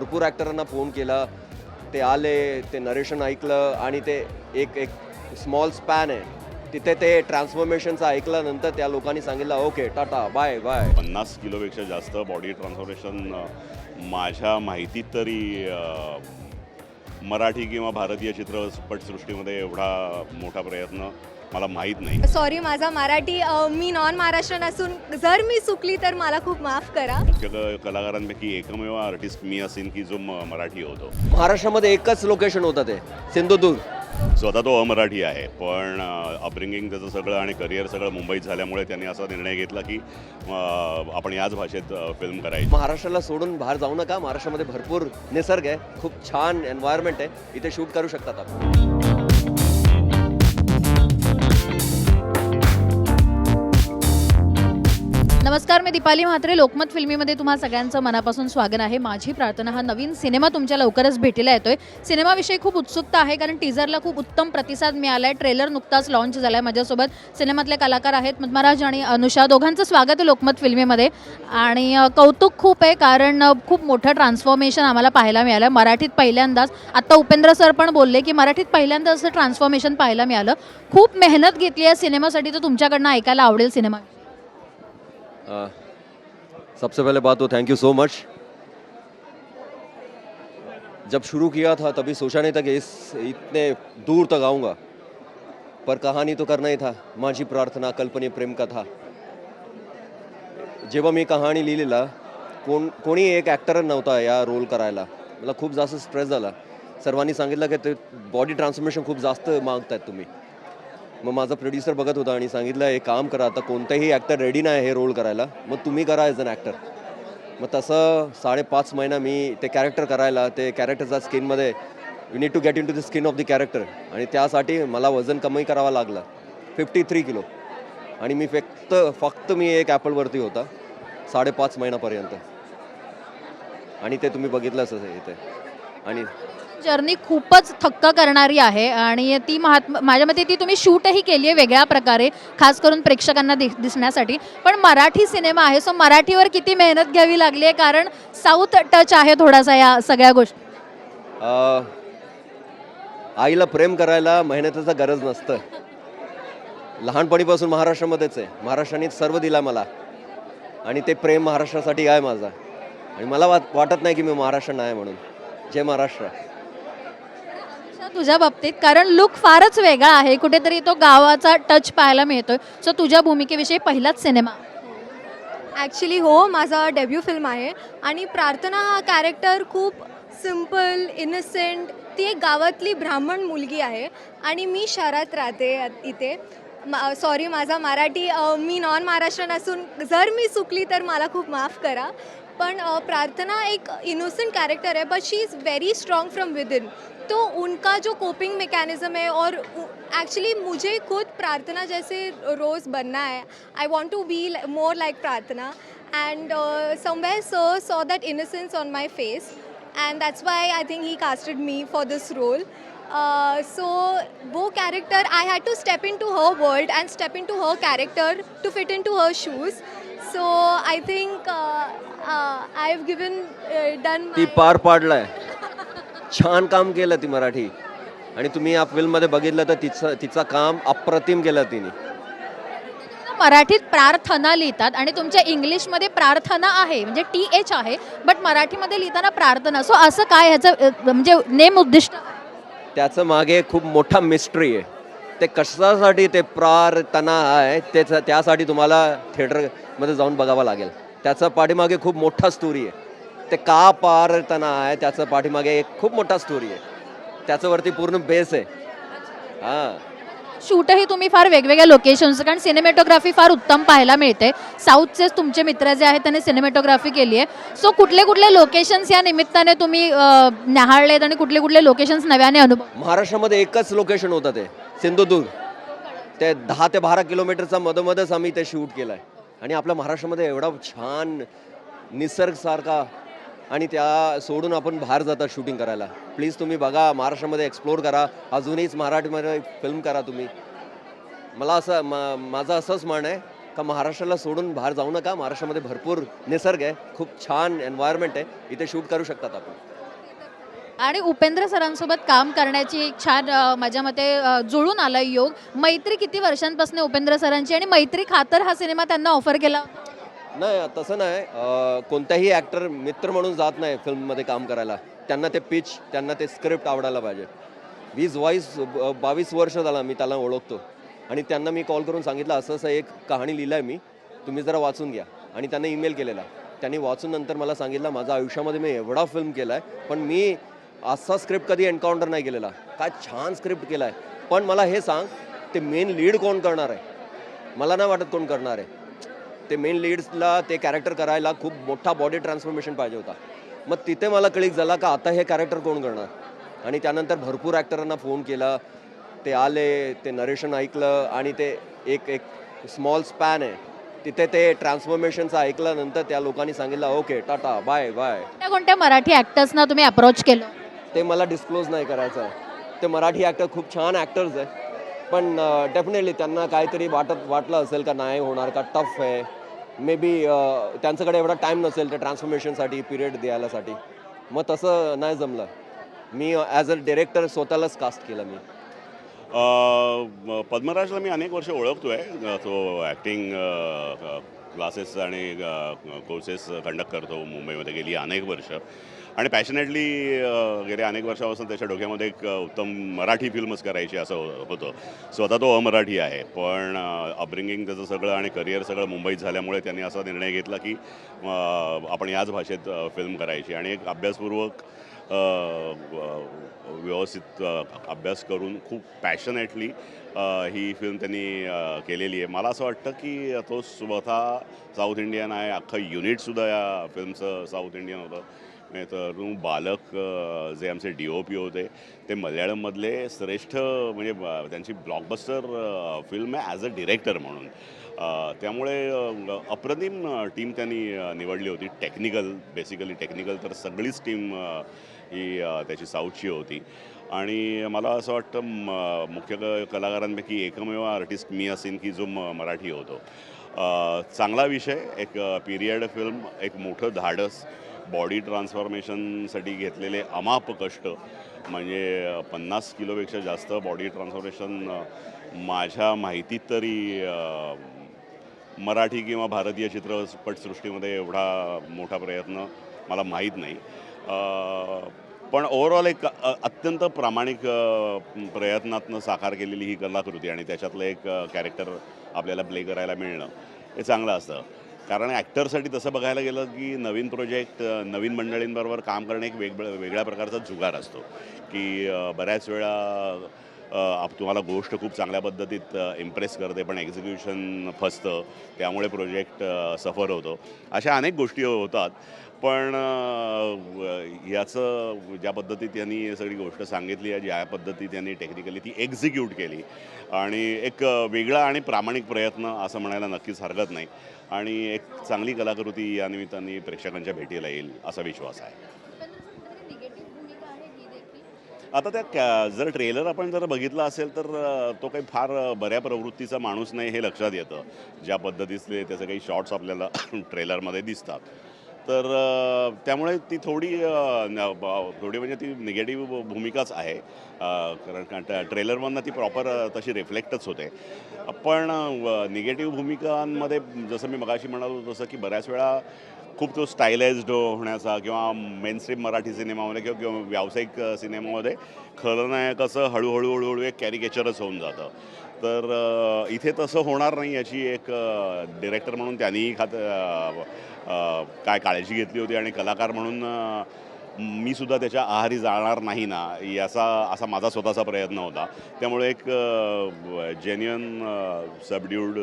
भरपूर ॲक्टरांना फोन केला. ते आले ते नरेशन ऐकलं आणि ते एक एक स्मॉल स्पॅन आहे. तिथे ते ट्रान्सफॉर्मेशनचं ऐकल्यानंतर त्या लोकांनी सांगितलं ओके टाटा बाय बाय पन्नास किलोपेक्षा जास्त बॉडी ट्रान्सफॉर्मेशन माझ्या माहितीत तरी मराठी किंवा भारतीय चित्रपटसृष्टीमध्ये एवढा मोठा प्रयत्न मला माहीत नाही. सॉरी माझा मराठी मी नॉन महाराष्ट्रीयन असून जर मी चुकली तर मला खूप माफ करा. मुख्य क- कलाकारांपैकी एकमेव आर्टिस्ट मी असेन की जो म- मराठी होतो. महाराष्ट्रामध्ये एकच लोकेशन होतं ते सिंधुदुर्ग. स्वतः तो अमराठी आहे. पण अपब्रिंगिंग त्याचं सगळं आणि करिअर सगळं मुंबईत झाल्यामुळे त्यांनी असा निर्णय घेतला की आपण याच भाषेत फिल्म करायची. महाराष्ट्राला सोडून बाहेर जाऊ नका. महाराष्ट्रामध्ये भरपूर निसर्ग आहे. खूप छान एन्व्हायरमेंट आहे. इथे शूट करू शकतात आपण नमस्कार मी दीपाली म्हात्रे. लोकमत फिल्मीमध्ये तुम्हा सगळ्यांचं मनापासून स्वागत आहे. माझी प्रार्थना हा नवीन सिनेमा तुमच्या लवकरच भेटीला येतोय. सिनेमाविषयी खूप उत्सुकता आहे कारण टीझरला खूप उत्तम प्रतिसाद मिळाला आहे ट्रेलर नुकताच लॉन्च झाला आहे माझ्यासोबत. सिनेमातले कलाकार आहेत पद्मराज आणि अनुषा. दोघांचं स्वागत आहे लोकमत फिल्मीमध्ये. आणि कौतुक खूप आहे कारण खूप मोठं ट्रान्सफॉर्मेशन आम्हाला पाहायला मिळालं. मराठीत पहिल्यांदाच आत्ता उपेंद्र सर पण बोलले की मराठीत पहिल्यांदा असं ट्रान्सफॉर्मेशन पाहायला मिळालं. खूप मेहनत घेतली आहे सिनेमासाठी तर तुमच्याकडनं ऐकायला आवडेल सिनेमा. सबसे पहले बात तो थैंक यू सो मच जब शुरू किया था तभी सोचा नहीं था कि इस, इतने दूर तक आऊँगा। पर कहानी तो करना ही था। माझी प्रार्थना कल्पनी प्रेम कथा। जेव्हा मी कहाणी लिहिलेला कोण कोणी एक ॲक्टर नव्हता या रोल करायला। मला खूप जास्त स्ट्रेस झाला सर्वांनी सांगितलं की बॉडी ट्रान्सफॉर्मेशन खूप जास्त मागतायत तुम्ही। मग माझा प्रोड्युसर बघत होता आणि सांगितलं हे काम करा आता कोणताही ॲक्टर रेडी नाही हे रोल करायला. मग तुम्ही करा ॲज अन ॲक्टर मग तसं साडेपाच महिना मी ते कॅरेक्टर करायला ते कॅरेक्टरच्या स्किनमध्ये you need to get into the skin of the character आणि त्यासाठी मला वजन कमी करावं लागलं. Fifty three kilo. आणि मी फक्त फक्त मी एक ॲपलवरती होता साडेपाच महिन्यापर्यंत आणि ते तुम्ही बघितलंच आहे इथे. आणि जर्नी खूपच थक्क करणारी आहे आणि ती महात्मा माझ्या मते ती तुम्ही शूटही केली आहे वेगळ्या प्रकारे खास करून प्रेक्षकांना दि दिसण्यासाठी. पण मराठी सिनेमा आहे सो मराठीवर किती मेहनत घ्यावी लागली आहे कारण साऊथ टच आहे थोडासा या सगळ्या गोष्टी. आईला प्रेम करायला मेहनतीचं गरज नसतं. लहानपणीपासून महाराष्ट्रामध्येच आहे. महाराष्ट्राने सर्व दिला मला. आणि ते प्रेम महाराष्ट्रासाठी आहे माझा. आणि मला वाट वाटत नाही की मी महाराष्ट्र नाही म्हणून. जय महाराष्ट्र. तुझ्या बाबतीत? कारण लुक फारच वेगळा आहे. कुठेतरी तो गावाचा टच पाहायला मिळतोय. सो तुझ्या भूमिकेविषयी पहिलाच सिनेमा ॲक्च्युली हो माझा डेब्यू फिल्म आहे. आणि प्रार्थना हा कॅरेक्टर खूप सिंपल इनसेंट ती एक गावातली ब्राह्मण मुलगी आहे. आणि मी शहरात राहते इथे. इथे सॉरी माझा मराठी मी नॉन महाराष्ट्रन असून जर मी चुकली तर मला खूप माफ करा. पण प्रार्थना एक इनोसेंट कॅरेक्टर आहे but she is very strong from within तो उनका जो कोपिंग मैकेनिज़्म है और एक्चुअली मुझे खुद प्रार्थना जैसे रोज़ बनना है। I want to be more like Prarthana. And somewhere sir saw that innocence on my face and that's why I think he casted me for this role so वो character I had to step into her world and step into her character to fit into her shoes so I think I have given done ती पार पाडलाय. छान काम केलं ती मराठी. आणि तुम्ही या फिल्ममध्ये बघितलं तर तिचं तिचं काम अप्रतिम केलं तिने. मराठीत प्रार्थना लिहितात आणि तुमच्या इंग्लिशमध्ये प्रार्थना आहे म्हणजे टी एच आहे बट मराठीमध्ये लिहिताना प्रार्थना. सो असं काय ह्याचं अ, म्हणजे नेम उद्दिष्ट त्याचं मागे खूप मोठा मिस्ट्री आहे. ते कशासाठी ते प्रार्थना आहे त्याचं त्यासाठी तुम्हाला थिएटरमध्ये जाऊन बघावं लागेल. त्याचं पाठीमागे खूप मोठा स्टोरी आहे. ते का प्रार्थना आहे त्याचं पाठीमागे एक खूप मोठा स्टोरी आहे. त्याच्यावरती पूर्ण बेस आहे. हां. शूटही तुम्ही फार वेगवेगळ्या लोकेशन्स कारण सिनेमॅटोग्राफी फार उत्तम पाहायला मिळते. साऊथचेच तुमचे मित्र जे आहेत त्यांनी सिनेमॅटोग्राफी केली आहे. सो कुठले कुठले लोकेशन्स या निमित्ताने तुम्ही अ, न्याहाळलेत आणि कुठले कुठले लोकेशन्स नव्याने अनुभव महाराष्ट्रामध्ये एकच लोकेशन होतं ते सिंधुदुर्ग. ते दहा ते बारा किलोमीटरचा मधोमधच आम्ही ते शूट केलं आहे आणि आपल्या महाराष्ट्रामध्ये एवढा छान निसर्गसारखा आणि त्या सोडून आपण बाहेर जातात शूटिंग करायला. प्लीज तुम्ही बघा महाराष्ट्रामध्ये एक्सप्लोर करा. अजूनहीच मराठीमध्ये फिल्म करा तुम्ही. मला असं मा माझं असंच म्हणणं आहे का महाराष्ट्राला सोडून बाहेर जाऊ नका. महाराष्ट्रामध्ये भरपूर निसर्ग आहे. खूप छान एन्व्हायरमेंट आहे. इथे शूट करू शकतात आपण. आणि उपेंद्र सरांसोबत काम करण्याची एक छान माझ्या मते जुळून आला योग. मैत्री किती वर्षांपासून उपेंद्र सरांची? आणि मैत्री खातर हा सिनेमा त्यांना ऑफर केला होता? नाही तसं नाही. कोणत्याही कोणताही ॲक्टर मित्र म्हणून जात नाही फिल्ममध्ये काम करायला. त्यांना ते पिच त्यांना ते स्क्रिप्ट आवडायला पाहिजे. वीस बावीस बावीस वर्ष झाला मी त्याला ओळखतो. आणि त्यांना मी कॉल करून सांगितलं असं असं एक कहाणी लिहिलं आहे मी. तुम्ही जरा वाचून घ्या. आणि त्यांना ईमेल केलेला. त्यांनी वाचून नंतर मला सांगितलं माझ्या आयुष्यामध्ये मी एवढा फिल्म केला आहे पण मी असा स्क्रिप्ट कधी एन्काउंटर नाही केलेला. काय छान स्क्रिप्ट केला आहे पण मला हे सांग ते मेन लीड कोण करणार आहे? मला नाही वाटत कोण करणार आहे. ते मेन लीड्सला ते कॅरेक्टर करायला खूप मोठा बॉडी ट्रान्सफॉर्मेशन पाहिजे होता. मग तिथे मला क्लिक झाला का आता हे कॅरेक्टर कोण करणार? आणि त्यानंतर भरपूर ॲक्टरांना फोन केला. ते आले ते नरेशन ऐकलं आणि ते एक एक स्मॉल स्पॅन आहे. तिथे ते ट्रान्सफॉर्मेशनचं ऐकल्यानंतर त्या लोकांनी सांगितलं ओके टाटा बाय बाय कोणत्या कोणत्या मराठी ॲक्टर्सना तुम्ही अप्रोच केलं? ते मला डिस्क्लोज नाही करायचं. आहे ते मराठी ॲक्टर खूप छान ॲक्टर्स आहे. पण डेफिनेटली त्यांना काहीतरी वाटत वाटलं असेल का नाही होणार का? टफ आहे. मे बी uh, त्यांच्याकडे एवढा टाईम नसेल त्या ट्रान्सफॉर्मेशनसाठी पिरियड द्यायलासाठी. मग तसं नाही जमलं. मी ॲज अ डिरेक्टर स्वतःलाच कास्ट केलं मी. पद्मराजला मी अनेक वर्ष ओळखतो आहे तो ॲक्टिंग क्लासेस आणि कोर्सेस कंडक्ट करतो. मुंबईमध्ये गेली अनेक वर्ष. आणि पॅशनेटली गेल्या अनेक वर्षापासून त्याच्या डोक्यामध्ये एक उत्तम मराठी फिल्मच करायची असं हो- होतं. स्वतः तो अमराठी आहे. पण अपब्रिंगिंग त्याचं सगळं आणि करिअर सगळं मुंबईत झाल्यामुळे त्यांनी असा निर्णय घेतला की आपण याच भाषेत फिल्म करायची. आणि एक अभ्यासपूर्वक व्यवस्थित अभ्यास करून खूप पॅशनेटली ही फिल्म त्यांनी केलेली आहे. मला असं वाटतं की तो स्वतः साऊथ इंडियन आहे. अख्खं युनिटसुद्धा या फिल्मचं साऊथ इंडियन होतं. तरुण बालक जे आमचे डी ओ पी होते ते मल्याळममधले श्रेष्ठ म्हणजे त्यांची ब्लॉकबस्टर फिल्म आहे ॲज अ डिरेक्टर म्हणून. त्यामुळे अप्रतिम टीम त्यांनी निवडली होती. टेक्निकल बेसिकली टेक्निकल तर सगळीच टीम ही त्याची साऊथची होती. आणि मला असं वाटतं मुख्य कलाकारांपैकी एकमेव आर्टिस्ट मी असेन की जो म मराठी होतो. चांगला विषय एक पिरियड फिल्म एक मोठं धाडस बॉडी ट्रान्सफॉर्मेशनसाठी घेतलेले अमाप कष्ट म्हणजे पन्नास किलोपेक्षा जास्त बॉडी ट्रान्सफॉर्मेशन माझ्या माहितीत तरी मराठी किंवा भारतीय चित्रपटसृष्टीमध्ये एवढा मोठा प्रयत्न मला माहीत नाही. पण ओव्हरऑल एक अत्यंत प्रामाणिक प्रयत्नातनं साकार केलेली ही कलाकृती आणि त्याच्यातलं एक कॅरेक्टर आपल्याला प्ले करायला मिळणं हे चांगलं असतं. कारण ॲक्टरसाठी तसं बघायला गेलं की नवीन प्रोजेक्ट नवीन मंडळींबरोबर काम करणं एक वेग वेगळ्या प्रकारचा जुगार असतो. की बऱ्याच वेळा आप तुम्हाला गोष्ट खूप चांगल्या पद्धतीत इम्प्रेस करते पण एक्झिक्युशन फसतं त्यामुळे प्रोजेक्ट सफर होतो. अशा अनेक गोष्टी होतात. पण याचं ज्या पद्धतीत त्यांनी सगळी गोष्ट सांगितली आहे ज्या पद्धतीत त्यांनी टेक्निकली ती एक्झिक्यूट केली आणि एक वेगळा आणि प्रामाणिक प्रयत्न असं म्हणायला नक्कीच हरकत नाही. आणि एक चांगली कलाकृती या निमित्ताने प्रेक्षकांच्या भेटीला येईल असा विश्वास आहे. आता त्या कॅ जर ट्रेलर आपण जर बघितला असेल तर तो काही फार बऱ्या प्रवृत्तीचा माणूस नाही हे लक्षात येतं. ज्या पद्धतीचे त्याचे काही शॉर्ट्स आपल्याला ट्रेलरमध्ये दिसतात. तर त्यामुळे ती थोडी थोडी म्हणजे ती निगेटिव्ह भूमिकाच आहे. कारण का ट्रेलरमधनं ती प्रॉपर तशी रिफ्लेक्टच होते. पण निगेटिव्ह भूमिकांमध्ये जसं मी मगाशी म्हणालो तसं की बऱ्याच वेळा खूप तो स्टायलाइज्ड होण्याचा किंवा मेनस्ट्रीम मराठी सिनेमामध्ये किंवा किंवा व्यावसायिक सिनेमामध्ये सिनेमामध्ये असं हळूहळू हळूहळू एक कॅरिकेचरच होऊन जातं. तर इथे तसं होणार नाही याची एक डिरेक्टर म्हणून त्यांनीही खात काय काळजी घेतली होती आणि कलाकार म्हणून मी सुद्धा त्याच्या आहारी जाणार नाही ना याचा असा माझा स्वतःचा प्रयत्न होता. त्यामुळे एक जेन्युअन सबड्यूड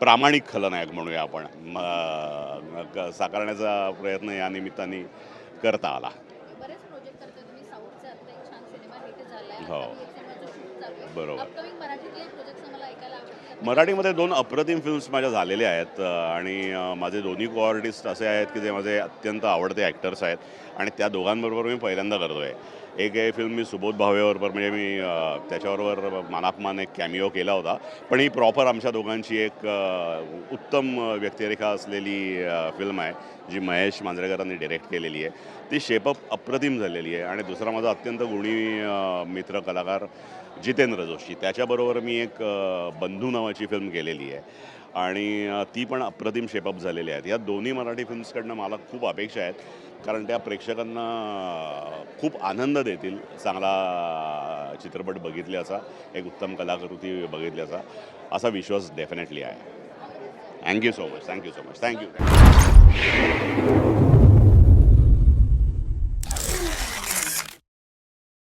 प्रामाणिक खलनायक म्हणूया आपण. साकारण्याचा प्रयत्न या निमित्ताने करता आला. हो. बरोबर. मराठीमध्ये दोन अप्रतिम फिल्म्स माझ्या झालेल्या आहेत आणि माझे दोन्ही को आर्टिस्ट असे आहेत की जे माझे अत्यंत आवडते ॲक्टर्स आहेत आणि त्या दोघांबरोबर मी पहिल्यांदा करतो आहे एक आहे फिल्म मी सुबोध भावेबरोबर म्हणजे मी त्याच्याबरोबर मानापमान एक कॅमिओ केला होता. पण ही प्रॉपर आमच्या दोघांची एक उत्तम व्यक्तिरेखा असलेली फिल्म आहे जी महेश मांजरेकरांनी डिरेक्ट केलेली आहे. ती शेपअप अप्रतिम झालेली आहे. आणि दुसरा माझा अत्यंत गुणी मित्र कलाकार जितेंद्र जोशी. त्याच्याबरोबर मी एक बंधू नावाची फिल्म केलेली आहे. आणि ती पण अप्रतिम शेपअप झालेली आहेत या दोन्ही मराठी फिल्म्सकडनं मला खूप अपेक्षा आहेत. कारण त्या प्रेक्षकांना खूप आनंद देतील चांगला चित्रपट बघितल्याचा एक उत्तम कलाकृती बघितल्याचा असा विश्वास डेफिनेटली आहे. Thank you so much thank you so much thank you